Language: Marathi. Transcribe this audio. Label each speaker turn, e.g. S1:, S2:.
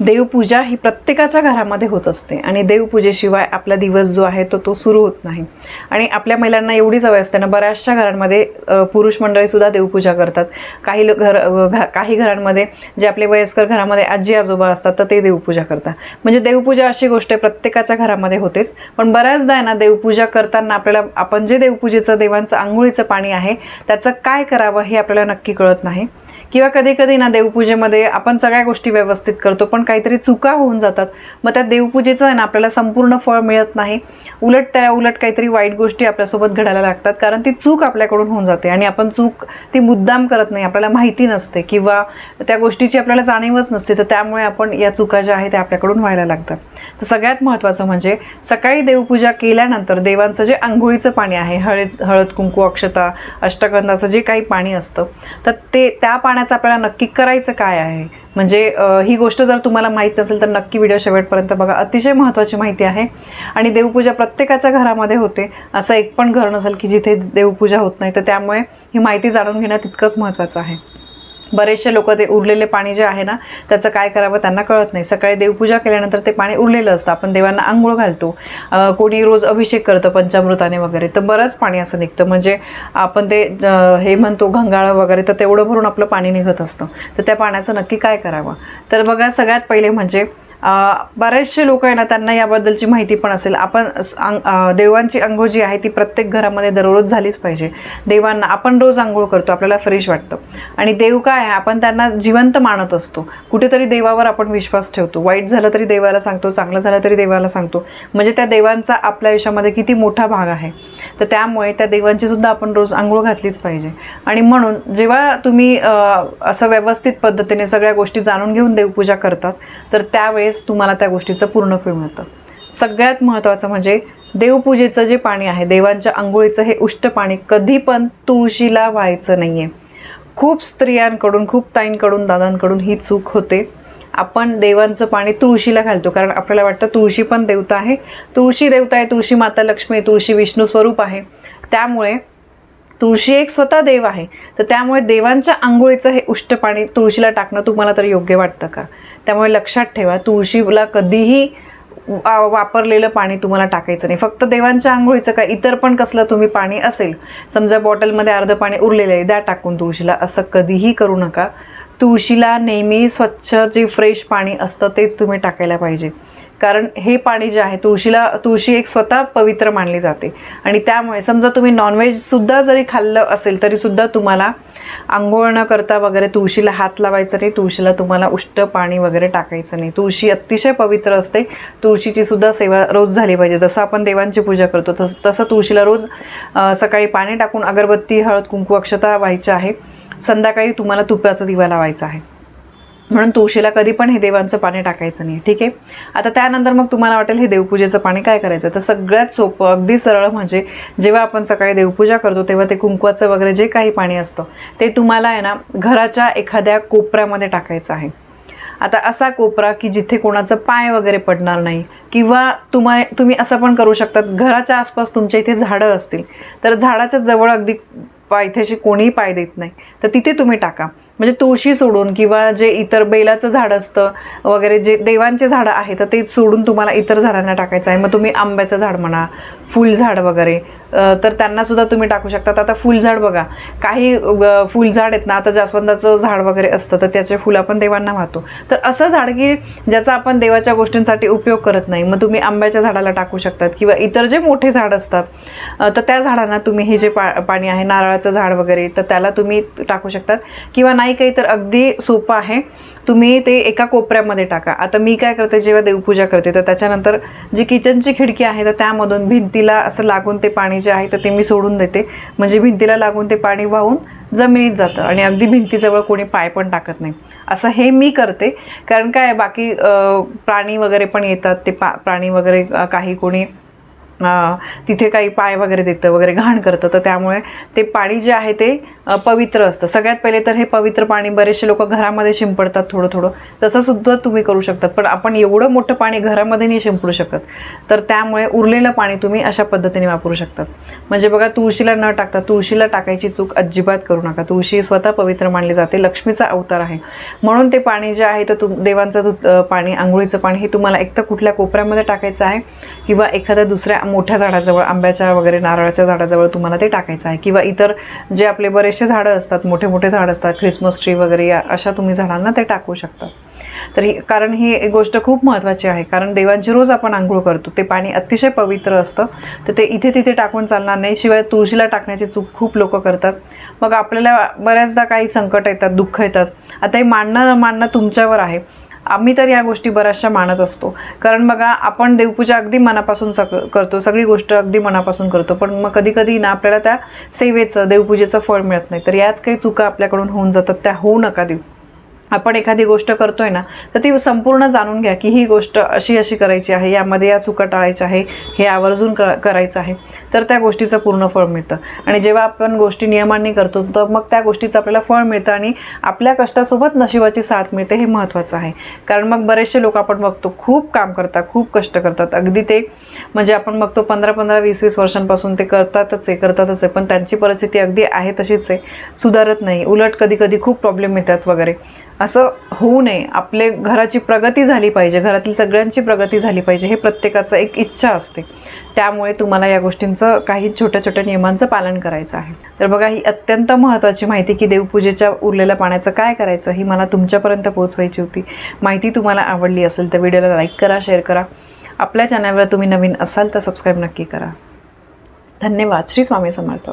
S1: देवपूजा ही प्रत्येकाच्या घरामध्ये होत असते आणि देवपूजेशिवाय आपला दिवस जो आहे तो तो सुरू होत नाही. आणि आपल्या महिलांना एवढी सवय असते ना बऱ्याचशा घरांमध्ये पुरुष मंडळीसुद्धा देवपूजा करतात. काही लो- घर अ, काही घरांमध्ये जे आपले वयस्कर घरामध्ये आजी आजोबा असतात तर ते देवपूजा करतात. म्हणजे देवपूजा अशी गोष्ट आहे प्रत्येकाच्या घरामध्ये होतेच. पण बऱ्याचदा आहे ना देवपूजा करताना आपल्याला आपण जे देवपूजेचं देवांचं आंघोळीचं पाणी आहे त्याचं काय करावं हे आपल्याला नक्की कळत नाही. किंवा कधी कधी ना देवपूजेमध्ये आपण सगळ्या गोष्टी व्यवस्थित करतो पण काहीतरी चुका होऊन जातात. मग त्या देवपूजेचं आहे ना आपल्याला संपूर्ण फळ मिळत नाही. उलट त्या उलट काहीतरी वाईट गोष्टी आपल्यासोबत घडायला लागतात कारण ती चूक आपल्याकडून होऊन जाते आणि आपण चूक ती मुद्दाम करत नाही. आपल्याला माहिती नसते किंवा त्या गोष्टीची आपल्याला जाणीवच नसते तर त्यामुळे आपण या चुका ज्या आहेत त्या आपल्याकडून व्हायला लागतात. तर सगळ्यात महत्त्वाचं म्हणजे सकाळी देवपूजा केल्यानंतर देवांचं जे आंघोळीचं पाणी आहे हळद हळद कुंकू अक्षता अष्टगंधाचं जे काही पाणी असतं तर ते त्या पाण्याचं आपल्याला नक्की करायचं काय आहे? म्हणजे ही गोष्ट जर तुम्हाला माहीत नसेल तर नक्की व्हिडिओ शेवटपर्यंत बघा. अतिशय महत्त्वाची माहिती आहे. आणि देवपूजा प्रत्येकाच्या घरामध्ये होते. असं एक पण घर नसेल की जिथे देवपूजा होत नाही. तर त्यामुळे ही माहिती जाणून घेणं तितकंच महत्त्वाचं आहे. बरेचसे लोक ते उरलेले पाणी जे आहे ना त्याचं काय करावं त्यांना कळत नाही. सकाळी देवपूजा केल्यानंतर ते पाणी उरलेलं असतं. आपण देवांना आंघोळ घालतो. कोणी रोज अभिषेक करतं पंचामृताने वगैरे तर बरंच पाणी असं निघतं. म्हणजे आपण ते हे म्हणतो घंगाळं वगैरे तर तेवढं भरून आपलं पाणी निघत असतं. तर त्या पाण्याचं नक्की काय करावं? तर बघा सगळ्यात पहिले म्हणजे बरेचसे लोक आहे ना त्यांना याबद्दलची माहिती पण असेल. आपण अंग- देवांची अंघोळ जी आहे ती प्रत्येक घरामध्ये दररोज झालीच पाहिजे. देवांना आपण रोज आंघोळ करतो आपल्याला फ्रेश वाटतं. आणि देव काय आहे आपण त्यांना जिवंत मानत असतो. कुठेतरी देवावर आपण विश्वास ठेवतो. वाईट झालं तरी देवाला सांगतो चांगलं झालं तरी देवाला सांगतो. म्हणजे त्या देवांचा आपल्या आयुष्यामध्ये किती मोठा भाग आहे. तर त्यामुळे त्या देवांची सुद्धा आपण रोज आंघोळ घातलीच पाहिजे. आणि म्हणून जेव्हा तुम्ही असं व्यवस्थित पद्धतीने सगळ्या गोष्टी जाणून घेऊन देवपूजा करतात तर त्यावेळेस तुम्हाला त्या गोष्टीचं पूर्ण फळ मिळतं. सगळ्यात महत्त्वाचं म्हणजे देवपूजेचं जे पाणी आहे देवांच्या आंघोळीचं हे उष्ट पाणी कधी पण तुळशीला व्हायचं नाही आहे खूप स्त्रियांकडून खूप ताईंकडून दादांकडून ही चूक होते. आपण देवांचं पाणी तुळशीला घालतो कारण आपल्याला वाटतं तुळशी पण देवता आहे. तुळशी देवता आहे तुळशी माता लक्ष्मी तुळशी विष्णू स्वरूप आहे. त्यामुळे तुळशी एक स्वतः देव आहे. तर त्यामुळे देवांच्या आंघोळीचं हे उष्ट पाणी तुळशीला टाकणं तुम्हाला तर योग्य वाटतं का? त्यामुळे लक्षात ठेवा तुळशीला कधीही वापरलेलं पाणी तुम्हाला टाकायचं नाही. फक्त देवांच्या आंघोळीचं का इतर पण कसलं तुम्ही पाणी असेल समजा बॉटलमध्ये अर्धं पाणी उरलेलं आहे द्या टाकून तुळशीला. असं कधीही करू नका. तुळशीला नेहमी स्वच्छ जे फ्रेश पाणी असतं तेच तुम्ही टाकायला पाहिजे. कारण हे पाणी जे आहे तुळशीला तुळशी एक स्वतः पवित्र मानली जाते. आणि त्यामुळे समजा तुम्ही नॉनव्हेजसुद्धा जरी खाल्लं असेल तरीसुद्धा तुम्हाला आंघोळ न करता वगैरे तुळशीला हात लावायचा नाही तुळशीला तुम्हाला उष्ट पाणी वगैरे टाकायचं नाही. तुळशी अतिशय पवित्र असते. तुळशीची सुद्धा सेवा रोज झाली पाहिजे. जसं आपण देवांची पूजा करतो तस तसं तुळशीला रोज सकाळी पाणी टाकून अगरबत्ती हळद कुंकू अक्षता व्हायच्या आहे. संध्याकाळी तुम्हाला तुपाचा दिवा लावायचा आहे. म्हणून तुळशीला कधी पण हे देवांचं पाणी टाकायचं नाही. ठीक आहे? आता त्यानंतर मग तुम्हाला वाटेल हे देवपूजेचं पाणी काय करायचं? तर सगळ्यात सोपं अगदी सरळ म्हणजे जेव्हा आपण सकाळी देवपूजा करतो तेव्हा ते कुंकवाचं वगैरे जे काही पाणी असतं ते तुम्हाला आहे ना घराच्या एखाद्या कोपऱ्यामध्ये टाकायचं आहे. आता असा कोपरा की जिथे कोणाचं पाय वगैरे पडणार नाही किंवा तुम्हा तुम्ही असं पण करू शकतात घराच्या आसपास तुमच्या इथे झाडं असतील तर झाडाच्या जवळ अगदी पायथ्याशी कोणीही पाय देत नाही तर तिथे तुम्ही टाका. म्हणजे तुळशी सोडून किंवा जे इतर बेलाचं झाड असतं वगैरे जे देवांचे झाडं आहे तर ते सोडून तुम्हाला इतर झाडांना टाकायचं आहे. मग तुम्ही आंब्याचं झाड म्हणा फुलझाड वगैरे तर त्यांनासुद्धा तुम्ही टाकू शकतात आता फुलझाड बघा. काही फुलझाड आहेत ना आता जास्वंदाचं झाड वगैरे असतं तर त्याचे फुलं आपण देवांना वाहतो. तर असं झाड की ज्याचा आपण देवाच्या गोष्टींसाठी उपयोग करत नाही मग तुम्ही आंब्याच्या झाडाला टाकू शकतात किंवा इतर जे मोठे झाड असतात तर त्या झाडांना तुम्ही हे जे पा पाणी आहे नारळाचं झाड वगैरे तर त्याला तुम्ही टाकू शकतात. किंवा नाही काही तर अगदी सोपं आहे. तुम्ही ते एका कोपऱ्यामध्ये टाका. आता मी काय करते जेव्हा देवपूजा करते तर त्याच्यानंतर जी किचनची खिडकी आहे तर त्यामधून भिंतीला असं लागून ते पाणी जे आहे तर ते मी सोडून देते. म्हणजे भिंतीला लागून ते पाणी वाहून जमिनीत जातं आणि अगदी भिंतीजवळ कोणी पाय पण टाकत नाही. असं हे मी करते. कारण काय बाकी प्राणी वगैरे पण येतात. ते पा प्राणी वगैरे काही कोणी तिथे काही पाय वगैरे देतं वगैरे घाण करतं. तर त्यामुळे ते पाणी जे आहे ते पवित्र असतं. सगळ्यात पहिले तर हे पवित्र पाणी बरेचसे लोक घरामध्ये शिंपडतात थोडं थोडं तसं सुद्धा तुम्ही करू शकतात. पण आपण एवढं मोठं पाणी घरामध्ये नाही शिंपडू शकत. तर त्यामुळे उरलेलं पाणी तुम्ही अशा पद्धतीने वापरू शकतात. म्हणजे बघा तुळशीला न टाकता तुळशीला टाकायची चूक अजिबात करू नका. तुळशी स्वतः पवित्र मानली जाते. लक्ष्मीचा अवतार आहे. म्हणून ते पाणी जे आहे तर तुम देवांचं पाणी आंघोळीचं पाणी हे तुम्हाला एक तर कुठल्या कोपऱ्यामध्ये टाकायचं आहे किंवा एखाद्या दुसऱ्या मोठ्या झाडाजवळ आंब्याच्या वगैरे नारळाच्या झाडाजवळ तुम्हाला ते टाकायचं आहे. किंवा इतर जे आपले बरेचसे झाडं असतात मोठे मोठे झाडं असतात ख्रिसमस ट्री वगैरे या अशा तुम्ही झाडांना ते टाकू शकता. तर ही कारण ही एक गोष्ट खूप महत्त्वाची आहे. कारण देवांची रोज आपण आंघोळ करतो. ते पाणी अतिशय पवित्र असतं. तर ते इथे तिथे टाकून चालणार नाही. शिवाय तुळशीला टाकण्याची चूक खूप लोक करतात. मग आपल्याला बऱ्याचदा काही संकट येतात दुःख येतात. आता हे मानणं मांडणं मानणं तुमच्यावर आहे. आम्ही तर या गोष्टी बऱ्याचशा मानत असतो. कारण बघा आपण देवपूजा अगदी मनापासून सक करतो. सगळी गोष्ट अगदी मनापासून करतो. पण मग कधी कधी ना आपल्याला त्या सेवेचं देवपूजेचं फळ मिळत नाही. तर याच काही चुका आपल्याकडून होऊन जातात. त्या होऊ नका देऊ. आपण एखादी गोष्ट करतोय ना तर ती संपूर्ण जाणून घ्या की ही गोष्ट अशी अशी करायची आहे यामध्ये या चुका टाळायच्या आहे हे आवर्जून क करायचं आहे. तर त्या गोष्टीचं पूर्ण फळ मिळतं. आणि जेव्हा आपण गोष्टी नियमांनी करतो तर मग त्या गोष्टीचं आपल्याला फळ मिळतं आणि आपल्या कष्टासोबत नशिबाची साथ मिळते हे महत्त्वाचं आहे. कारण मग बरेचसे लोक आपण बघतो खूप काम करतात खूप कष्ट करतात. अगदी ते म्हणजे आपण बघतो पंधरा पंधरा वीस वीस वर्षांपासून ते करतातच आहे करतातच आहे. पण त्यांची परिस्थिती अगदी आहे तशीच आहे. सुधारत नाही. उलट कधी कधी खूप प्रॉब्लेम येतात वगैरे. असं होऊ नये. आपले घराची प्रगती झाली पाहिजे. घरातील सगळ्यांची प्रगती झाली पाहिजे हे प्रत्येकाचं एक इच्छा असते. त्यामुळे तुम्हाला या गोष्टींचं काही छोट्या छोट्या नियमांचं पालन करायचं आहे. तर बघा ही अत्यंत महत्त्वाची माहिती की देवपूजेच्या उरलेल्या पाण्याचं काय करायचं ही मला तुमच्यापर्यंत पोहोचवायची होती. माहिती तुम्हाला आवडली असेल तर व्हिडिओला लाईक करा शेअर करा. आपल्या चॅनलवर तुम्ही नवीन असाल तर सबस्क्राईब नक्की करा. धन्यवाद. श्री स्वामी समर्थ.